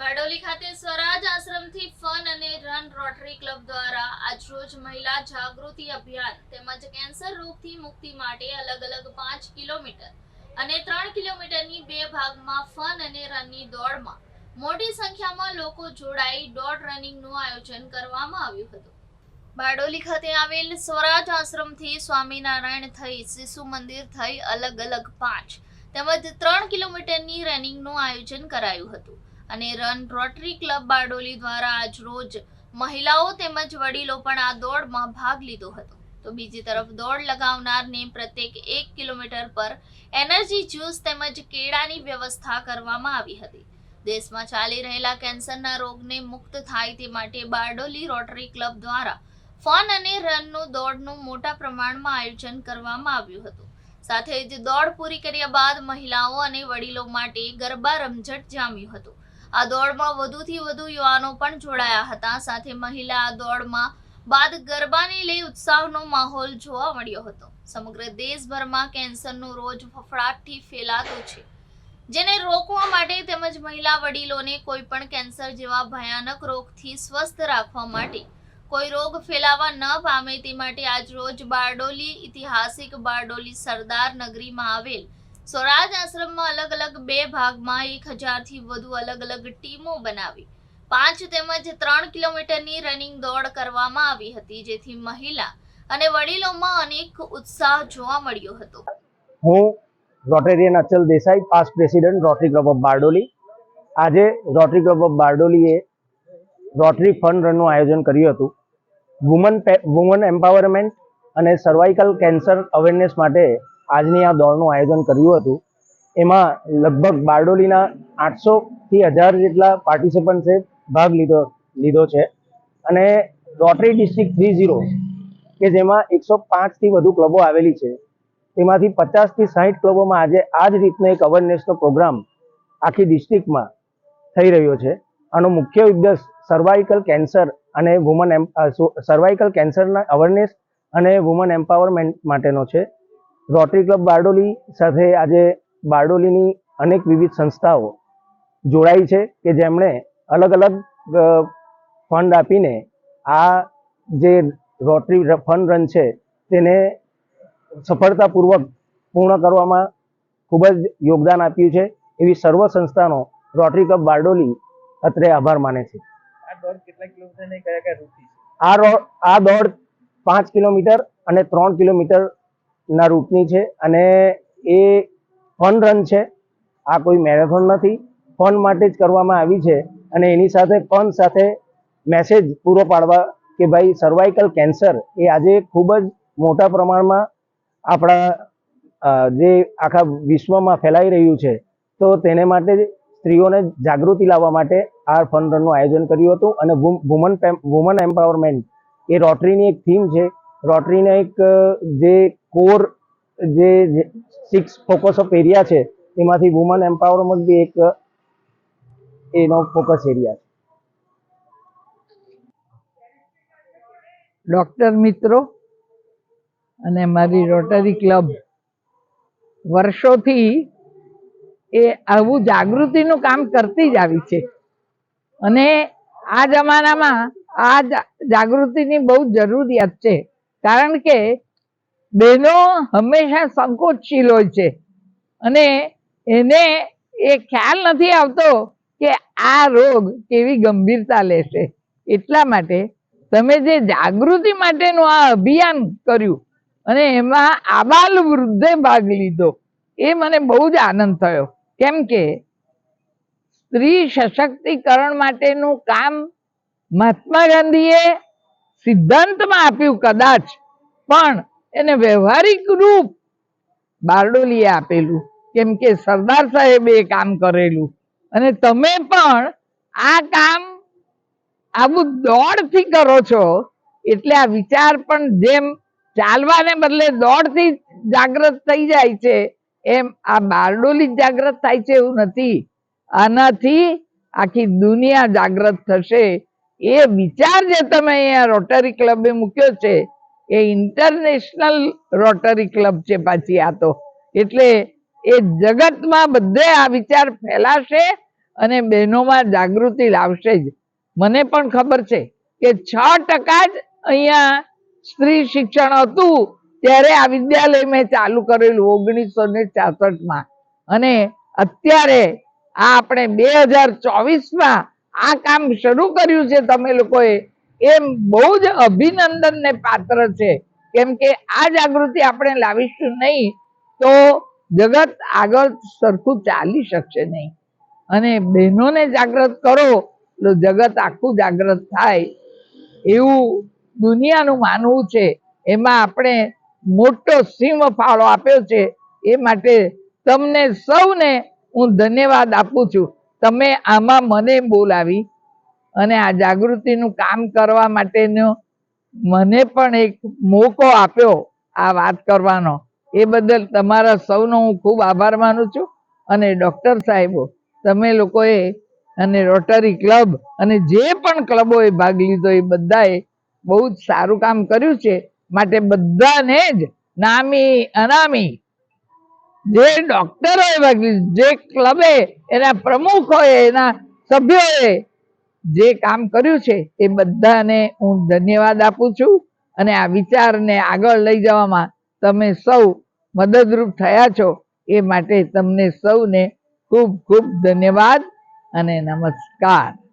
બારડોલી ખાતે સ્વરાજ આશ્રમથી ફન અને રન રોટરી ક્લબ દ્વારા આજરોજ મહિલા જાગૃતિ અભિયાન તેમજ કેન્સર રોગથી મુક્તિ માટે અલગ અલગ પાંચ કિલોમીટર અને ત્રણ કિલોમીટરની બે ભાગમાં ફન અને રનની દોડમાં મોટી સંખ્યામાં લોકો જોડાઈ દોડ રનિંગનું આયોજન કરવામાં આવ્યું હતું. બારડોલી ખાતે આવેલ સ્વરાજ આશ્રમથી સ્વામિનારાયણ થઈ, શિશુ મંદિર થઈ અલગ અલગ પાંચ તેમજ ત્રણ કિલોમીટરની રનિંગનું આયોજન કરાયું હતું. અને રન રોટરી ક્લબ બારડોલી દ્વારા આજ રોજ મહિલાઓ તેમજ વડીલો પણ આ દોડમાં ભાગ લીધો હતો. તો બીજી તરફ દોડ લગાવનારને પ્રત્યેક એક કિલોમીટર પર એનર્જી જ્યુસ તેમજ કેળાની વ્યવસ્થા કરવામાં આવી હતી. દેશમાં ચાલી રહેલા કેન્સરના રોગને મુક્ત થાય તે માટે બારડોલી રોટરી ક્લબ દ્વારા ફન અને રનનું દોડનું મોટા પ્રમાણમાં આયોજન કરવામાં આવ્યું હતું. સાથે જ દોડ પૂરી કર્યા બાદ મહિલાઓ અને વડીલો માટે ગરબા રમઝટ જામ્યું હતું. આ દોડમાં વધુથી વધુ યુવાનો પણ જોડાયા હતા. સાથે મહિલા આ દોડમાં બાદ ગરબાને લઈ ઉત્સાહનો માહોલ જોવા મળ્યો હતો. સમગ્ર દેશભરમાં કેન્સરનો રોજ ફફડાટથી ફેલાતો છે. જેને રોકવા માટે તેમજ મહિલા વડીલોને કોઈ પણ કેન્સર જેવા ભયાનક રોગથી સ્વસ્થ રાખવા માટે કોઈ રોગ ફેલાવા ન પામે તે માટે આજ રોજ બારડોલી ઐતિહાસિક બારડોલી સરદાર નગરીમાં આવેલ સ્વરાજ આશ્રમમાં અલગ અલગ બે ભાગમાં એક હજારથી વધુ અલગ અલગ ટીમો બનાવી. પાંચ તેમજ ત્રણ કિલોમીટરની રનિંગ દોડ કરવામાં આવી હતી, જેથી મહિલા અને વડીલોમાં અનેક ઉત્સાહ જોવા મળ્યો હતો. હું Rotarian Achal Desai past president Rotary Club of Bardoli. આજે રોટરી ક્લબ ઓફ બારડોલીએ રોટરી ફંડ રનનું આયોજન કર્યું હતું. વુમન વુમન એમ્પાવરમેન્ટ અને સર્વાઇકલ કેન્સર અવેરનેસ માટે આજની આ દોડનું આયોજન કર્યું હતું. એમાં લગભગ બારડોલીના આઠસોથી હજાર જેટલા પાર્ટિસિપન્ટ્સે ભાગ લીધો લીધો છે. અને રોટરી ડિસ્ટ્રિક્ટ થ્રી ઝીરો કે જેમાં એકસો પાંચથી વધુ ક્લબો આવેલી છે. તેમાંથી પચાસથી સાહીઠ ક્લબોમાં આજે આ જ રીતનો એક અવેરનેસનો પ્રોગ્રામ આખી ડિસ્ટ્રિક્ટમાં થઈ રહ્યો છે. આનો મુખ્ય ઉદ્દેશ સર્વાઇકલ કેન્સર અને વુમન સર્વાઇકલ કેન્સરના અવેરનેસ અને વુમન એમ્પાવરમેન્ટ માટેનો છે. રોટરી ક્લબ બારડોલી સાથે આજે બારડોલીની અનેક વિવિધ સંસ્થાઓ જોડાઈ છે કે જેમણે અલગ અલગ ફંડ આપીને આ જે રોટરી ફંડ રન છે તેને સફળતાપૂર્વક પૂર્ણ કરવામાં ખૂબ જ યોગદાન આપ્યું છે. એવી સર્વ સંસ્થાનો રોટરી ક્લબ બારડોલી અત્રે આભાર માને છે. આ કિલોમીટર આ દોડ પાંચ કિલોમીટર અને ત્રણ કિલોમીટરના રૂટની છે અને એ ફન રન છે. આ કોઈ મેરેથોન નથી. ફન માટે જ કરવામાં આવી છે અને એની સાથે ફન સાથે મેસેજ પૂરો પાડવા કે ભાઈ સર્વાઇકલ કેન્સર એ આજે ખૂબ જ મોટા પ્રમાણમાં આપણા જે આખા વિશ્વમાં ફેલાઈ રહ્યું છે. તો તેને માટે સ્ત્રીઓને જાગૃતિ લાવવા માટે આ ફન રનનું આયોજન કર્યું હતું અને વુમન વુમન એમ્પાવરમેન્ટ એ રોટરીની એક થીમ છે રોટરીને એક જે કોર, જે સિક્સ ફોકસ ઓફ એરિયા છે, એમાંથી વુમન એમ્પાવરમેન્ટ બી એક એનો ફોકસ એરિયા છે. ડૉક્ટર મિત્રો, અને મારી રોટરી ક્લબ વર્ષોથી એ આવું જાગૃતિનું કામ કરતી જ આવી છે. અને આ જમાનામાં આ જાગૃતિની બહુ જરૂરિયાત છે. કારણ કે બહેનો હંમેશા સંકોચશીલ હોય છે. અને એને એ ખ્યાલ નથી આવતો કે આ રોગ કેવી ગંભીરતા લેશે. એટલા માટે તમે જે જાગૃતિ માટેનું આ અભિયાન કર્યું અને એમાં આબાલ વૃદ્ધે ભાગ લીધો, એ મને બહુ જ આનંદ થયો. કેમ કે સ્ત્રી સશક્તિકરણ માટેનું કામ મહાત્મા ગાંધીએ સિદ્ધાંતમાં આપ્યું કદાચ, પણ એને વ્યવહારિક રૂપ બારડોલીએ આપેલું, કેમ કે સરદાર સાહેબે એ કામ કરેલું. અને તમે પણ આ કામ આવું દોડથી કરો છો, એટલે આ વિચાર પણ જેમ ચાલવાને બદલે દોડથી જાગૃત થઈ જાય છે, એમ આ બારડોલી જાગૃત થાય છે એવું નથી. આનાથી આખી દુનિયા જાગૃત થશે. એ વિચાર જે તમે અહીંયા રોટરી ક્લબે મૂક્યો છે, એ ઇન્ટરનેશનલ રોટરી ક્લબ છે પાછી આ તો. એટલે એ જગતમાં બધે આ વિચાર ફેલાશે અને બહેનોમાં જાગૃતિ લાવશે જ. મને પણ ખબર છે કે છ ટકા જ અહીંયા સ્ત્રી શિક્ષણ હતું ત્યારે આ વિદ્યાલય મેં ચાલુ કરેલું ઓગણીસો ને છાસઠમાં. અને અત્યારે આ આપણે બે હજાર ચોવીસમાં આ કામ શરૂ કર્યું છે તમે લોકોએ, એમ બહુ જ અભિનંદનને પાત્ર છે. કેમ કે આ જાગૃતિ આપણે લાવીશું નહીં તો જગત આગળ સરખું ચાલી શકશે નહીં. અને બહેનોને જાગૃત કરો તો જગત આખું જાગૃત થાય. એવું દુનિયાનું માનવું છે. એમાં આપણે મોટો સિંહ ફાળો આપ્યો છે. એ માટે તમને સૌને હું ધન્યવાદ આપું છું. તમે આમાં મને બોલાવી અને આ જાગૃતિનું કામ કરવા માટેનો મને પણ એક મોકો આપ્યો આ વાત કરવાનો. એ બદલ તમારા સૌનો હું ખૂબ આભાર માનું છું અને ડૉક્ટર સાહેબો, તમે લોકોએ અને રોટરી ક્લબ અને જે પણ ક્લબોએ ભાગ લીધો એ બધાએ બહુ જ સારું કામ કર્યું છે. માટે બધાને જ નામી અનામી જે ડોક્ટરોએ ભાગ જે ક્લબે એના પ્રમુખોએ એના સભ્યોએ જે કામ કર્યું છે, એ બધાને હું ધન્યવાદ આપું છું. અને આ વિચારને આગળ લઈ જવામાં તમે સૌ મદદરૂપ થયા છો, એ માટે તમને સૌને ખૂબ ખૂબ ધન્યવાદ અને નમસ્કાર.